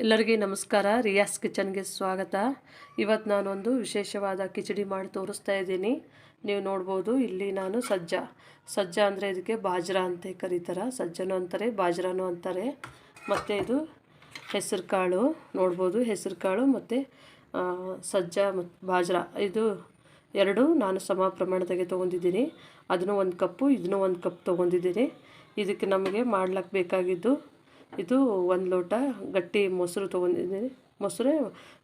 ಎಲ್ಲರಿಗೆ ನಮಸ್ಕಾರ. ರಿಯಾಸ್ ಕಿಚನ್ಗೆ ಸ್ವಾಗತ. ಇವತ್ತು ನಾನೊಂದು ವಿಶೇಷವಾದ ಕಿಚಡಿ ಮಾಡಿ ತೋರಿಸ್ತಾ ಇದ್ದೀನಿ. ನೀವು ನೋಡ್ಬೋದು, ಇಲ್ಲಿ ನಾನು ಸಜ್ಜ. ಸಜ್ಜ ಅಂದರೆ ಇದಕ್ಕೆ ಬಾಜ್ರಾ ಅಂತ ಕರೀತಾರೆ. ಸಜ್ಜನೂ ಅಂತಾರೆ, ಬಾಜ್ರಾನು ಅಂತಾರೆ. ಮತ್ತು ಇದು ಹೆಸರು ಕಾಳು ನೋಡ್ಬೋದು ಹೆಸರು ಕಾಳು ಮತ್ತು ಸಜ್ಜ ಮತ್ತು ಬಾಜ್ರಾ. ಇದು ಎರಡು ನಾನು ಸಮ ಪ್ರಮಾಣದಾಗೆ ತೊಗೊಂಡಿದ್ದೀನಿ. ಅದನ್ನು ಒಂದು ಕಪ್ಪು, ಇದನ್ನು ಒಂದು ಕಪ್ ತೊಗೊಂಡಿದ್ದೀನಿ. ಇದಕ್ಕೆ ನಮಗೆ ಮಾಡ್ಲಿಕ್ಕೆ ಬೇಕಾಗಿದ್ದು ಇದು ಒಂದು ಲೋಟ ಗಟ್ಟಿ ಮೊಸರು ತೊಗೊಂಡಿದ್ದೀನಿ. ಮೊಸರು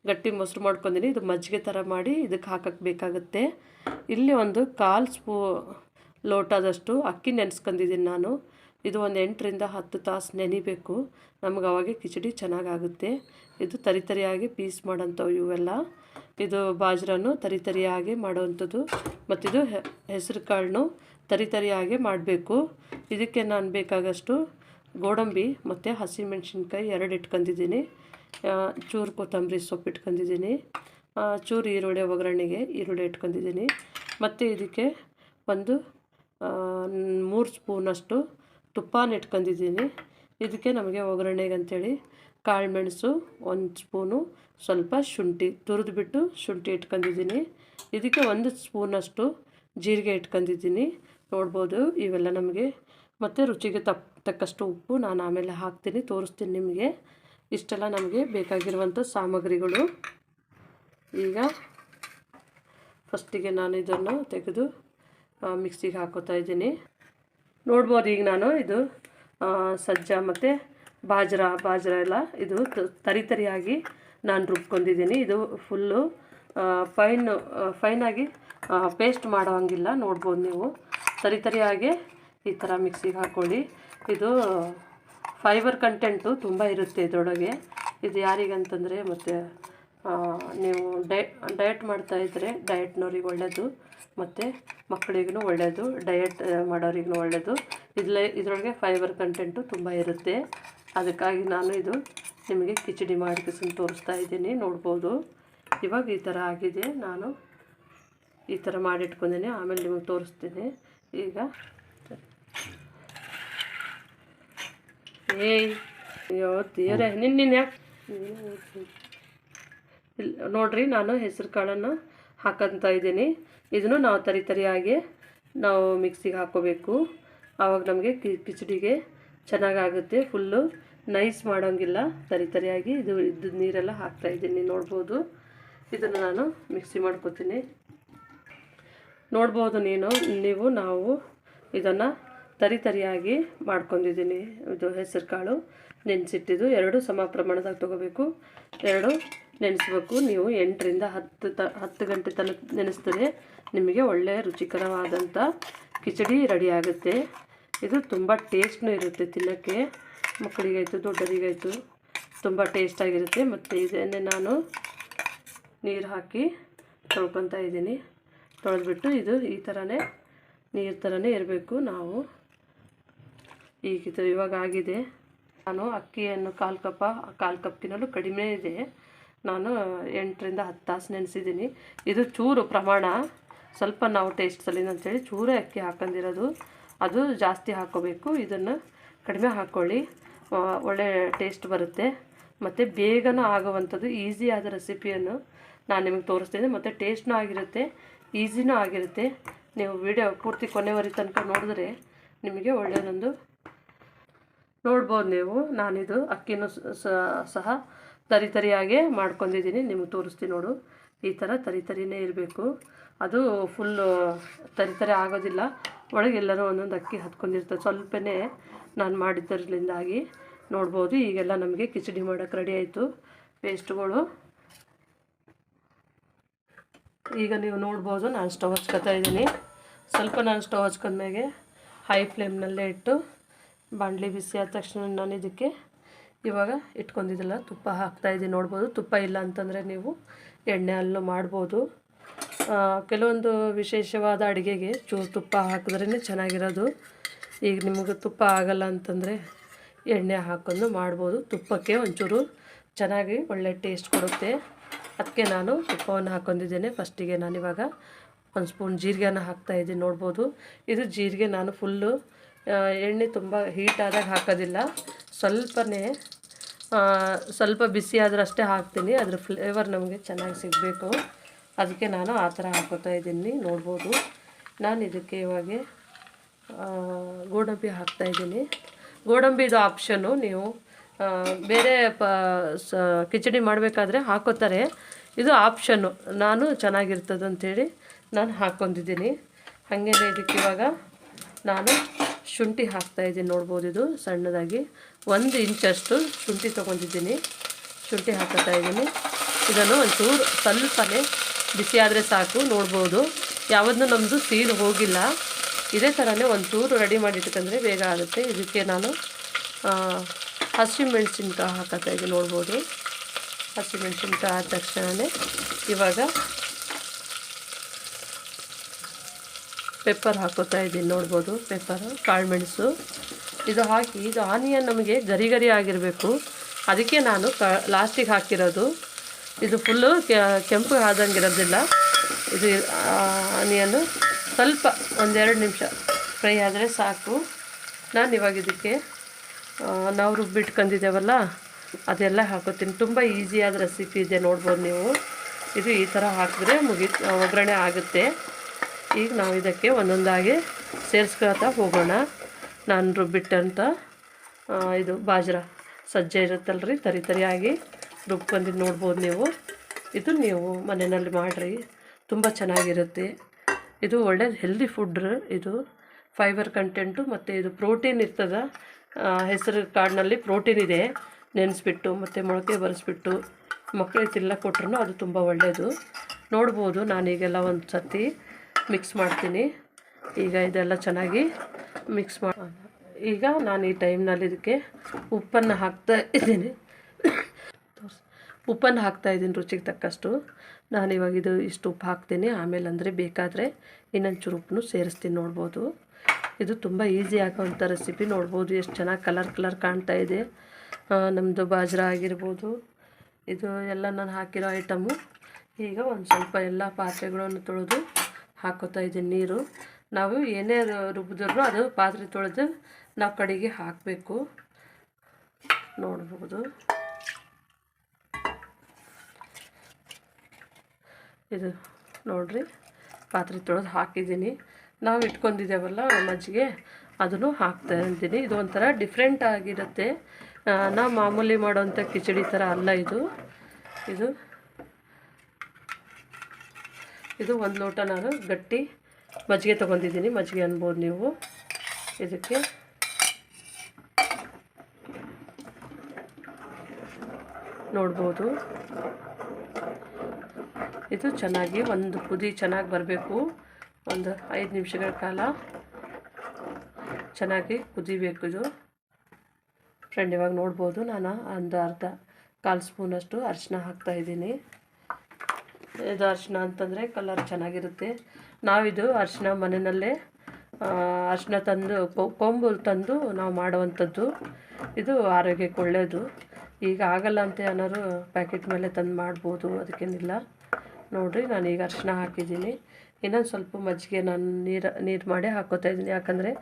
ಗಟ್ಟಿ ಮೊಸರು ಮಾಡ್ಕೊಂಡಿದ್ದೀನಿ ಇದು ಮಜ್ಜಿಗೆ ಥರ ಮಾಡಿ ಇದಕ್ಕೆ ಹಾಕಕ್ಕೆ ಬೇಕಾಗುತ್ತೆ. ಇಲ್ಲಿ ಒಂದು ಕಾಲು ಸ್ಪೂ ಲೋಟದಷ್ಟು ಅಕ್ಕಿ ನೆನೆಸ್ಕೊಂಡಿದ್ದೀನಿ ನಾನು. ಇದು ಒಂದು ಎಂಟರಿಂದ ಹತ್ತು ತಾಸು ನೆನಿಬೇಕು. ನಮ್ಗೆ ಅವಾಗೆ ಕಿಚಡಿ ಚೆನ್ನಾಗಾಗುತ್ತೆ. ಇದು ತರಿ ತರಿಯಾಗಿ ಪೀಸ್ ಮಾಡೋಂಥವು ಇವೆಲ್ಲ. ಇದು ಬಾಜ್ರನು ತರಿ ತರಿಯಾಗಿ ಮಾಡೋವಂಥದ್ದು ಮತ್ತಿದು ಹೆಸರು ಕಾಳನ್ನು ತರಿ ತರಿಯಾಗಿ ಮಾಡಬೇಕು. ಇದಕ್ಕೆ ನಾನು ಬೇಕಾಗಷ್ಟು ಗೋಡಂಬಿ ಮತ್ತು ಹಸಿಮೆಣ್ಸಿನ್ಕಾಯಿ ಎರಡು ಇಟ್ಕೊಂಡಿದ್ದೀನಿ. ಚೂರು ಕೊತ್ತಂಬರಿ ಸೊಪ್ಪು ಇಟ್ಕೊಂಡಿದ್ದೀನಿ. ಚೂರು ಈರುಳ್ಳಿ ಒಗ್ಗರಣೆಗೆ ಈರುಳ್ಳಿ ಇಟ್ಕೊಂಡಿದ್ದೀನಿ. ಮತ್ತು ಇದಕ್ಕೆ ಒಂದು ಮೂರು ಸ್ಪೂನಷ್ಟು ತುಪ್ಪನ ಇಟ್ಕೊಂಡಿದ್ದೀನಿ. ಇದಕ್ಕೆ ನಮಗೆ ಒಗ್ಗರಣೆಗೆ ಅಂಥೇಳಿ ಕಾಳು ಮೆಣಸು, ಒಂದು ಸ್ಪೂನು ಸ್ವಲ್ಪ ಶುಂಠಿ ತುರಿದ್ಬಿಟ್ಟು ಶುಂಠಿ ಇಟ್ಕೊಂಡಿದ್ದೀನಿ. ಇದಕ್ಕೆ ಒಂದು ಸ್ಪೂನಷ್ಟು ಜೀರಿಗೆ ಇಟ್ಕೊಂಡಿದ್ದೀನಿ. ನೋಡ್ಬೋದು ಇವೆಲ್ಲ ನಮಗೆ ಮತ್ತು ರುಚಿಗೆ ತಪ್ ತಕ್ಕಷ್ಟು ಉಪ್ಪು ನಾನು ಆಮೇಲೆ ಹಾಕ್ತೀನಿ, ತೋರಿಸ್ತೀನಿ ನಿಮಗೆ. ಇಷ್ಟೆಲ್ಲ ನಮಗೆ ಬೇಕಾಗಿರುವಂಥ ಸಾಮಗ್ರಿಗಳು. ಈಗ ಫಸ್ಟಿಗೆ ನಾನು ಇದನ್ನು ತೆಗೆದು ಮಿಕ್ಸಿಗೆ ಹಾಕೋತಾ ಇದ್ದೀನಿ. ನೋಡ್ಬೋದು ಈಗ ನಾನು ಇದು ಸಜ್ಜ ಮತ್ತು ಬಾಜ್ರ ಬಾಜ್ರ ಎಲ್ಲ ಇದು ತರಿ ತರಿಯಾಗಿ ನಾನು ರುಬ್ಕೊಂಡಿದ್ದೀನಿ. ಇದು ಫುಲ್ಲು ಫೈನ್ ಫೈನಾಗಿ ಪೇಸ್ಟ್ ಮಾಡೋ ಹಂಗಿಲ್ಲ, ನೋಡ್ಬೋದು ನೀವು. ತರಿ ತರಿಯಾಗಿ ಈ ಥರ ಮಿಕ್ಸಿಗೆ ಹಾಕ್ಕೊಳ್ಳಿ ಇದು ಫೈಬರ್ ಕಂಟೆಂಟು ತುಂಬ ಇರುತ್ತೆ ಇದರೊಳಗೆ. ಇದು ಯಾರಿಗಂತಂದರೆ ಮತ್ತು ನೀವು ಡೈ ಡಯಟ್ ಮಾಡ್ತಾ ಇದ್ದರೆ ಡಯಟ್ನವ್ರಿಗೆ ಒಳ್ಳೆಯದು ಮತ್ತು ಮಕ್ಕಳಿಗೂ ಒಳ್ಳೆಯದು ಡಯಟ್ ಮಾಡೋರಿಗೂ ಒಳ್ಳೆಯದು ಇದ್ಲೆ, ಇದರೊಳಗೆ ಫೈಬರ್ ಕಂಟೆಂಟು ತುಂಬ ಇರುತ್ತೆ. ಅದಕ್ಕಾಗಿ ನಾನು ಇದು ನಿಮಗೆ ಕಿಚಡಿ ಮಾಡಿ ತೋರಿಸ್ತಾ ಇದ್ದೀನಿ. ನೋಡ್ಬೋದು. ಇವಾಗ ಈ ಥರ ಆಗಿದೆ. ನಾನು ಈ ಥರ ಮಾಡಿಟ್ಕೊಂಡಿನಿ. ಆಮೇಲೆ ನಿಮಗೆ ತೋರಿಸ್ತೀನಿ. ಈಗ ಏಯ್, ಅಯ್ಯೋ, ದೇವ್ರೆ ನಿನ್ನ ನೀನು ಯಾಕೆ ಇಲ್ಲಿ ನೋಡ್ರಿ, ನಾನು ಹೆಸರು ಕಾಳನ್ನು ಹಾಕಂತ ಇದ್ದೀನಿ. ಇದನ್ನು ನಾವು ತರಿ ತರಿಯಾಗಿ ನಾವು ಮಿಕ್ಸಿಗೆ ಹಾಕೋಬೇಕು ಆವಾಗ ನಮಗೆ ಕಿಚಡಿಗೆ ಚೆನ್ನಾಗಾಗುತ್ತೆ, ಫುಲ್ಲು ನೈಸ್ ಮಾಡೋಂಗಿಲ್ಲ. ತರಿ ತರಿಯಾಗಿ ಇದು ಇದ್ದು ನೀರೆಲ್ಲ ಹಾಕ್ತಾ ಇದ್ದೀನಿ, ನೋಡ್ಬೋದು. ಇದನ್ನು ನಾನು ಮಿಕ್ಸಿ ಮಾಡ್ಕೊತೀನಿ. ನೋಡ್ಬೋದು ನೀನು, ನೀವು, ನಾವು ಇದನ್ನು ತರಿ ತರಿಯಾಗಿ ಮಾಡ್ಕೊಂಡಿದ್ದೀನಿ. ಇದು ಹೆಸರು ಕಾಳು. ನೆನೆಸಿಟ್ಟಿದ್ದು ಎರಡು ಸಮ ಪ್ರಮಾಣದಾಗ ತೊಗೋಬೇಕು. ಎರಡು ನೆನೆಸ್ಬೇಕು. ನೀವು ಎಂಟರಿಂದ ಹತ್ತು ತ, ಹತ್ತು ಗಂಟೆ ತನಕ ನೆನೆಸ್ತದೆ ನಿಮಗೆ ಒಳ್ಳೆಯ ರುಚಿಕರವಾದಂಥ ಕಿಚಡಿ ರೆಡಿ ಆಗುತ್ತೆ. ಇದು ತುಂಬ ಟೇಸ್ಟ್ನೂ ಇರುತ್ತೆ ತಿನ್ನೋಕ್ಕೆ. ಮಕ್ಕಳಿಗಾಯಿತು, ದೊಡ್ಡರಿಗಾಯಿತು ತುಂಬ ಟೇಸ್ಟಾಗಿರುತ್ತೆ ಮತ್ತು ಇದನ್ನೇ ನಾನು ನೀರು ಹಾಕಿ ತೊಳ್ಕೊತಾ ಇದ್ದೀನಿ. ತೊಳೆದ್ಬಿಟ್ಟು ಇದು ಈ ಥರನೇ ನೀರು ಥರನೇ ಇರಬೇಕು. ನಾವು ಈಗ ಇದು ಇವಾಗ ಆಗಿದೆ. ನಾನು ಅಕ್ಕಿಯನ್ನು ಕಾಲು ಕಪ್ಪ, ಕಾಲು ಕಪ್ಗಿನಲ್ಲೂ ಕಡಿಮೆ ಇದೆ. ನಾನು ಎಂಟರಿಂದ ಹತ್ತು ತಾಸು ನೆನೆಸಿದ್ದೀನಿ. ಇದು ಚೂರು ಪ್ರಮಾಣ. ಸ್ವಲ್ಪ ನಾವು ಟೇಸ್ಟ್ ಸಲೀನ ಅಂತೇಳಿ ಚೂರೇ ಅಕ್ಕಿ ಹಾಕೊಂಡಿರೋದು ಅದು ಜಾಸ್ತಿ ಹಾಕೋಬೇಕು. ಇದನ್ನು ಕಡಿಮೆ ಹಾಕ್ಕೊಳ್ಳಿ ಒಳ್ಳೆ ಟೇಸ್ಟ್ ಬರುತ್ತೆ. ಮತ್ತು ಬೇಗನ ಆಗುವಂಥದ್ದು ಈಸಿ ಆದ ರೆಸಿಪಿಯನ್ನು ನಾನು ನಿಮಗೆ ತೋರಿಸ್ತೀನಿ. ಮತ್ತು ಟೇಸ್ಟ್ನೂ ಆಗಿರುತ್ತೆ, ಈಸಿನೂ ಆಗಿರುತ್ತೆ. ನೀವು ವಿಡಿಯೋ ಪೂರ್ತಿ ಕೊನೆವರೆ ತನಕ ನೋಡಿದ್ರೆ ನಿಮಗೆ ಒಳ್ಳೆಯದೊಂದು ನೋಡ್ಬೋದು ನೀವು. ನಾನಿದು ಅಕ್ಕಿನೂ ಸಹ ತರಿ ತರಿಯಾಗೆ ಮಾಡ್ಕೊಂಡಿದ್ದೀನಿ. ನಿಮಗೆ ತೋರಿಸ್ತೀನಿ ನೋಡು. ಈ ಥರ ತರಿ ತರಿನೇ ಇರಬೇಕು. ಅದು ಫುಲ್ಲು ತರಿ ತರಿ ಆಗೋದಿಲ್ಲ. ಒಳಗೆ ಎಲ್ಲರೂ ಒಂದೊಂದು ಅಕ್ಕಿ ಹತ್ಕೊಂಡಿರ್ತದೆ ಸ್ವಲ್ಪನೇ ನಾನು ಮಾಡಿದ್ದರಿಂದಾಗಿ ನೋಡ್ಬೋದು. ಈಗೆಲ್ಲ ನಮಗೆ ಕಿಚಡಿ ಮಾಡೋಕ್ಕೆ ರೆಡಿ ಆಯಿತು. ಪೇಸ್ಟ್ಗಳು. ಈಗ ನೀವು ನೋಡ್ಬೋದು, ನಾನು ಸ್ಟವ್ ಹಚ್ಕೊತಾ ಇದ್ದೀನಿ. ಸ್ವಲ್ಪ ನಾನು ಸ್ಟವ್ ಹಚ್ಕೊಂಡ್ಮೇಲೆ ಹೈ ಫ್ಲೇಮ್ನಲ್ಲೇ ಇಟ್ಟು ಬಾಣಲಿ ಬಿಸಿ ಆದ ತಕ್ಷಣ ನಾನು ಇದಕ್ಕೆ ಇವಾಗ ಇಟ್ಕೊಂಡಿದ್ದಲ್ಲ ತುಪ್ಪ ಹಾಕ್ತಾಯಿದ್ದೀನಿ ನೋಡ್ಬೋದು, ತುಪ್ಪ ಇಲ್ಲ ಅಂತಂದರೆ ನೀವು ಎಣ್ಣೆ ಅಲ್ಲೂ ಮಾಡ್ಬೋದು. ಕೆಲವೊಂದು ವಿಶೇಷವಾದ ಅಡುಗೆಗೆ ಚೂರು ತುಪ್ಪ ಹಾಕಿದ್ರೇ ಚೆನ್ನಾಗಿರೋದು. ಈಗ ನಿಮಗೆ ತುಪ್ಪ ಆಗಲ್ಲ ಅಂತಂದರೆ ಎಣ್ಣೆ ಹಾಕೊಂಡು ಮಾಡ್ಬೋದು. ತುಪ್ಪಕ್ಕೆ ಒಂಚೂರು ಚೆನ್ನಾಗಿ ಒಳ್ಳೆ ಟೇಸ್ಟ್ ಕೊಡುತ್ತೆ. ಅದಕ್ಕೆ ನಾನು ತುಪ್ಪವನ್ನು ಹಾಕೊಂಡಿದ್ದೇನೆ. ಫಸ್ಟಿಗೆ ನಾನಿವಾಗ ಒಂದು ಸ್ಪೂನ್ ಜೀರಿಗೆನ ಹಾಕ್ತಾಯಿದ್ದೀನಿ ನೋಡ್ಬೋದು, ಇದು ಜೀರಿಗೆ ನಾನು ಫುಲ್ಲು ಎಣ್ಣೆ ತುಂಬ ಹೀಟ್ ಆದಾಗ ಹಾಕೋದಿಲ್ಲ. ಸ್ವಲ್ಪನೇ ಸ್ವಲ್ಪ ಬಿಸಿ ಆದ್ರೆ ಅಷ್ಟೇ ಹಾಕ್ತೀನಿ. ಅದ್ರ ಫ್ಲೇವರ್ ನಮಗೆ ಚೆನ್ನಾಗಿ ಸಿಗಬೇಕು. ಅದಕ್ಕೆ ನಾನು ಆ ಥರ ಹಾಕೋತಾ ಇದ್ದೀನಿ. ನೋಡ್ಬೋದು. ನಾನು ಇದಕ್ಕೆ ಇವಾಗ ಗೋಡಂಬಿ ಹಾಕ್ತಾ ಇದ್ದೀನಿ. ಗೋಡಂಬಿ ಇದು ಆಪ್ಷನ್ನು ನೀವು ಬೇರೆ ಪ, ಸ, ಕಿಚಡಿ ಮಾಡಬೇಕಾದ್ರೆ ಹಾಕೋತಾರೆ. ಇದು ಆಪ್ಷನ್ನು ನಾನು ಚೆನ್ನಾಗಿರ್ತದಂಥೇಳಿ ನಾನು ಹಾಕ್ಕೊಂಡಿದ್ದೀನಿ. ಹಾಗೇನೆ ಇದಕ್ಕೆ ಇವಾಗ ನಾನು ಶುಂಠಿ ಹಾಕ್ತಾ ಇದ್ದೀನಿ, ನೋಡ್ಬೋದು ಇದು ಸಣ್ಣದಾಗಿ. ಒಂದು ಇಂಚಷ್ಟು ಶುಂಠಿ ತೊಗೊಂಡಿದ್ದೀನಿ. ಶುಂಠಿ ಹಾಕೋತಾ ಇದ್ದೀನಿ. ಇದನ್ನು ಒಂಚೂರು ಸ್ವಲ್ಪನೇ ಬಿಸಿ ಆದರೆ ಸಾಕು, ನೋಡ್ಬೋದು. ಯಾವುದನ್ನು ನಮ್ಮದು ಸೀಲ್ ಹೋಗಿಲ್ಲ. ಇದೇ ಥರನೇ ಒಂಚೂರು ರೆಡಿ ಮಾಡಿಟ್ಕೊಂಡ್ರೆ ಬೇಗ ಆಗುತ್ತೆ. ಇದಕ್ಕೆ ನಾನು ಹಸಿಮೆಣ್ಸಿನ್ಕಾಯಿ ಹಾಕೋತಾ ಇದ್ದೀನಿ, ನೋಡ್ಬೋದು. ಹಸಿಮೆಣ್ಸಿನ್ಕಾಯಿ ಆದ ತಕ್ಷಣವೇ ಇವಾಗ ಪೆಪ್ಪರ್ ಹಾಕೋತಾ ಇದ್ದೀನಿ, ನೋಡ್ಬೋದು, ಪೆಪ್ಪರು ಕಾಳುಮೆಣಸು ಇದು ಹಾಕಿ, ಇದು ಆನಿಯನ್ ನಮಗೆ ಗರಿ ಗರಿ ಆಗಿರಬೇಕು. ಅದಕ್ಕೆ ನಾನು ಕ ಲಾಸ್ಟಿಗೆ ಹಾಕಿರೋದು. ಇದು ಫುಲ್ಲು ಕೆಂಪು ಆದಂಗೆ ಇರೋದಿಲ್ಲ ಇದು ಆನಿಯನ್ನು ಸ್ವಲ್ಪ ಒಂದೆರಡು ನಿಮಿಷ ಫ್ರೈ ಆದರೆ ಸಾಕು. ನಾನು ಇವಾಗ ಇದಕ್ಕೆ ನಾವು ರುಬ್ಬಿಟ್ಕೊಂಡಿದ್ದೇವಲ್ಲ, ಅದೆಲ್ಲ ಹಾಕೋತೀನಿ. ತುಂಬ ಈಸಿಯಾದ ರೆಸಿಪಿ ಇದೆ, ನೋಡ್ಬೋದು ನೀವು. ಇದು ಈ ಥರ ಹಾಕಿದ್ರೆ ಮುಗಿ ಒಗ್ಗರಣೆ ಆಗುತ್ತೆ. ಈಗ ನಾವು ಇದಕ್ಕೆ ಒಂದೊಂದಾಗಿ ಸೇರಿಸ್ಕೊಳ್ತಾ ಹೋಗೋಣ. ನಾನು ರುಬ್ಬಿಟ್ಟಂಥ ಇದು ಬಾಜ್ರ ಸಜ್ಜೆ ಇರುತ್ತಲ್ರಿ, ತರಿ ತರಿಯಾಗಿ ರುಬ್ಕೊಂಡಿದ್ದು ನೋಡ್ಬೋದು ನೀವು. ಇದು ನೀವು ಮನೆಯಲ್ಲಿ ಮಾಡಿರಿ, ತುಂಬ ಚೆನ್ನಾಗಿರುತ್ತೆ. ಇದು ಒಳ್ಳೆ ಹೆಲ್ದಿ ಫುಡ್ ಇದು. ಫೈಬರ್ ಕಂಟೆಂಟು ಮತ್ತು ಇದು ಪ್ರೋಟೀನ್ ಇರ್ತದೆ ಹೆಸರು ಕಾಡಿನಲ್ಲಿ ಪ್ರೋಟೀನ್ ಇದೆ. ನೆನೆಸ್ಬಿಟ್ಟು ಮತ್ತು ಮೊಳಕೆ ಬರೆಸ್ಬಿಟ್ಟು ಮಕ್ಕಳಿಗೆ ತಿಲ್ಲ ಕೊಟ್ರೂ ಅದು ತುಂಬ ಒಳ್ಳೆಯದು ನೋಡ್ಬೋದು ನಾನೀಗೆಲ್ಲ ಒಂದು ಸತಿ ಮಿಕ್ಸ್ ಮಾಡ್ತೀನಿ. ಈಗ ಇದೆಲ್ಲ ಚೆನ್ನಾಗಿ ಮಿಕ್ಸ್ ಮಾಡ ಈಗ ನಾನು ಈ ಟೈಮ್ನಲ್ಲಿ ಇದಕ್ಕೆ ಉಪ್ಪನ್ನು ಹಾಕ್ತಾ ಇದ್ದೀನಿ. ಉಪ್ಪನ್ನು ಹಾಕ್ತಾ ಇದ್ದೀನಿ ರುಚಿಗೆ ತಕ್ಕಷ್ಟು. ನಾನು ಇವಾಗ ಇದು ಇಷ್ಟು ಉಪ್ಪು ಹಾಕ್ತೀನಿ. ಆಮೇಲೆ ಅಂದರೆ ಬೇಕಾದರೆ ಇನ್ನೊಂಚೂರು ಉಪ್ಪನ್ನು ಸೇರಿಸ್ತೀನಿ ನೋಡ್ಬೋದು. ಇದು ತುಂಬ ಈಸಿ ಆಗೋವಂಥ ರೆಸಿಪಿ ನೋಡ್ಬೋದು. ಎಷ್ಟು ಚೆನ್ನಾಗಿ ಕಲರ್ ಕಲರ್ ಕಾಣ್ತಾ ಇದೆ. ನಮ್ಮದು ಬಾಜ್ರ ಆಗಿರ್ಬೋದು. ಇದು ಎಲ್ಲ ನಾನು ಹಾಕಿರೋ ಐಟಮು ಈಗ ಒಂದು ಸ್ವಲ್ಪ ಎಲ್ಲ ಪಾತ್ರೆಗಳನ್ನು ತೊಳೆದು ಹಾಕೋತಾ ಇದ್ದೀನಿ ನೀರು. ನಾವು ಏನೇ ರುಬ್ಬಿದ್ರು ಅದು ಪಾತ್ರೆ ತೊಳೆದು ನಾವು ಕಡೆಗೆ ಹಾಕಬೇಕು. ನೋಡ್ಬೋದು. ಇದು ನೋಡ್ರಿ, ಪಾತ್ರೆ ತೊಳೆದು ಹಾಕಿದ್ದೀನಿ. ನಾವು ಇಟ್ಕೊಂಡಿದ್ದೇವಲ್ಲ ಮಜ್ಜಿಗೆ ಅದನ್ನು ಹಾಕ್ತಾ ಇದ್ದೀನಿ. ಇದು ಒಂಥರ ಡಿಫ್ರೆಂಟ್ ಆಗಿರುತ್ತೆ. ನಾವು ಮಾಮೂಲಿ ಮಾಡೋವಂಥ ಕಿಚಡಿ ಥರ ಅಲ್ಲ ಇದು. ಇದು ಇದು ಒಂದು ಲೋಟ ನಾನು ಗಟ್ಟಿ ಮಜ್ಜಿಗೆ ತೊಗೊಂಡಿದ್ದೀನಿ, ಮಜ್ಜಿಗೆ ಅನ್ಬೋದು ನೀವು. ಇದಕ್ಕೆ ನೋಡ್ಬೋದು. ಇದು ಚೆನ್ನಾಗಿ ಒಂದು ಕುದಿ ಚೆನ್ನಾಗಿ ಬರಬೇಕು. ಒಂದು ಐದು ನಿಮಿಷಗಳ ಕಾಲ ಚೆನ್ನಾಗಿ ಕುದಿಬೇಕು ಇದು. ಫ್ರೆಂಡ್ ಇವಾಗ ನೋಡ್ಬೋದು, ನಾನು ಒಂದು ಅರ್ಧ ಕಾಲು ಸ್ಪೂನಷ್ಟು ಅರಿಶಿನ ಹಾಕ್ತಾಯಿದ್ದೀನಿ ಇದು ಅರ್ಶಿನ ಅಂತಂದರೆ ಕಲರ್ ಚೆನ್ನಾಗಿರುತ್ತೆ. ನಾವಿದು ಅರಿಶಿನ ಮನೆಯಲ್ಲೇ ಅರಿಶಿನ ತಂದು ಕೊಂಬು ತಂದು ನಾವು ಮಾಡುವಂಥದ್ದು. ಇದು ಆರೋಗ್ಯಕ್ಕೆ ಒಳ್ಳೆಯದು ಈಗ ಆಗಲ್ಲ ಅಂತ ಏನಾದ್ರು ಪ್ಯಾಕೆಟ್ ಮೇಲೆ ತಂದು ಮಾಡ್ಬೋದು, ಅದಕ್ಕೇನಿಲ್ಲ. ನೋಡಿರಿ ನಾನು ಈಗ ಅರಿಶಿನ ಹಾಕಿದ್ದೀನಿ. ಇನ್ನೊಂದು ಸ್ವಲ್ಪ ಮಜ್ಜಿಗೆ ನಾನು ನೀರು ನೀರು ಮಾಡಿ ಹಾಕೋತಾ ಇದ್ದೀನಿ. ಯಾಕಂದರೆ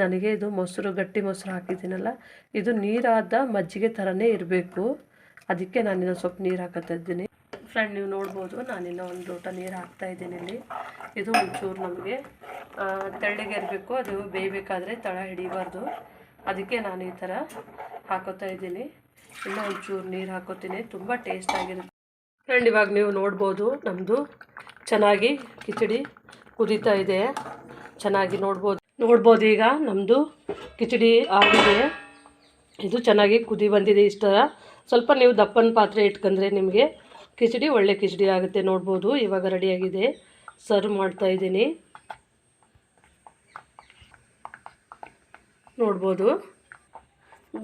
ನನಗೆ ಇದು ಮೊಸರು, ಗಟ್ಟಿ ಮೊಸರು ಹಾಕಿದ್ದೀನಲ್ಲ, ಇದು ನೀರಾದ ಮಜ್ಜಿಗೆ ಥರನೇ ಇರಬೇಕು. ಅದಕ್ಕೆ ನಾನು ಇನ್ನೊಂದು ಸ್ವಲ್ಪ ನೀರು ಹಾಕೋತಾ ಇದ್ದೀನಿ. ಫ್ರೆಂಡ್ ನೀವು ನೋಡ್ಬೋದು ನಾನಿನ್ನೂ ಒಂದು ಲೋಟ ನೀರು ಹಾಕ್ತಾ ಇದ್ದೀನಿ ಇಲ್ಲಿ. ಇದು ಒಂಚೂರು ನಮಗೆ ತೆಳ್ಳಗೆ ಇರಬೇಕು, ಅದು ಬೇಯಬೇಕಾದ್ರೆ ತಳ ಹಿಡಿಬಾರ್ದು. ಅದಕ್ಕೆ ನಾನು ಈ ಥರ ಹಾಕೋತಾ ಇದ್ದೀನಿ. ಇನ್ನೂ ಒಂಚೂರು ನೀರು ಹಾಕೋತೀನಿ, ತುಂಬ ಟೇಸ್ಟ್ ಆಗಿರುತ್ತೆ. ಫ್ರೆಂಡ್, ಇವಾಗ ನೀವು ನೋಡ್ಬೋದು ನಮ್ಮದು ಚೆನ್ನಾಗಿ ಕಿಚಡಿ ಕುದೀತಾ ಇದೆ. ಚೆನ್ನಾಗಿ ನೋಡ್ಬೋದು. ನೋಡ್ಬೋದು ಈಗ ನಮ್ಮದು ಕಿಚಡಿ ಆಗಿದೆ. ಇದು ಚೆನ್ನಾಗಿ ಕುದಿ ಬಂದಿದೆ ಇಷ್ಟರ. ಸ್ವಲ್ಪ ನೀವು ದಪ್ಪನ ಪಾತ್ರೆ ಇಟ್ಕೊಂಡ್ರೆ ನಿಮಗೆ ಕಿಚಡಿ, ಒಳ್ಳೆ ಕಿಚಡಿ ಆಗುತ್ತೆ, ನೋಡ್ಬೋದು, ಇವಾಗ ರೆಡಿಯಾಗಿದೆ ಸರ್ವ್ ಮಾಡ್ತಾ ಇದ್ದೀನಿ. ನೋಡ್ಬೋದು.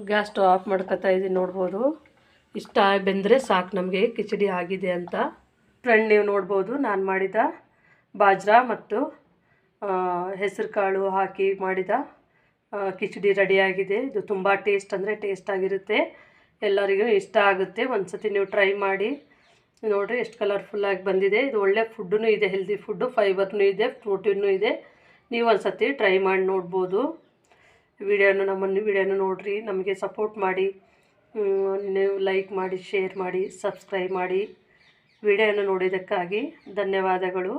ಗ್ಯಾಸ್ ಸ್ಟವ್ ಆಫ್ ಮಾಡ್ಕೊತಾ ಇದ್ದೀನಿ, ನೋಡ್ಬೋದು. ಇಷ್ಟ ಬೆಂದರೆ ಸಾಕು ನಮಗೆ, ಕಿಚಡಿ ಆಗಿದೆ ಅಂತ. ಫ್ರೆಂಡ್ ನೀವು ನೋಡ್ಬೋದು, ನಾನು ಮಾಡಿದ ಬಾಜ್ರಾ ಮತ್ತು ಹೆಸರು ಕಾಳು ಹಾಕಿ ಮಾಡಿದ ಕಿಚಡಿ ರೆಡಿಯಾಗಿದೆ ಇದು ತುಂಬ ಟೇಸ್ಟ್ ಅಂದರೆ ಟೇಸ್ಟ್ ಆಗಿರುತ್ತೆ. ಎಲ್ಲರಿಗೂ ಇಷ್ಟ ಆಗುತ್ತೆ. ಒಂದು ಸತಿ ನೀವು ಟ್ರೈ ಮಾಡಿ. ನೋಡಿರಿ ಎಷ್ಟು ಕಲರ್ಫುಲ್ಲಾಗಿ ಬಂದಿದೆ. ಇದು ಒಳ್ಳೆ ಫುಡ್ಡೂ ಇದೆ ಹೆಲ್ದಿ ಫುಡ್ಡು ಫೈಬರ್ನೂ ಇದೆ ಪ್ರೋಟೀನು ಇದೆ. ನೀವು ಒಂದು ಸತಿ ಟ್ರೈ ಮಾಡಿ ನೋಡ್ಬೋದು. ವಿಡಿಯೋನ ನಮ್ಮನ್ನು, ವಿಡಿಯೋನ ನೋಡಿರಿ. ನಮಗೆ ಸಪೋರ್ಟ್ ಮಾಡಿ. ನೀವು ಲೈಕ್ ಮಾಡಿ ಶೇರ್ ಮಾಡಿ ಸಬ್ಸ್ಕ್ರೈಬ್ ಮಾಡಿ. ವಿಡಿಯೋನ ನೋಡಿದ್ದಕ್ಕಾಗಿ ಧನ್ಯವಾದಗಳು.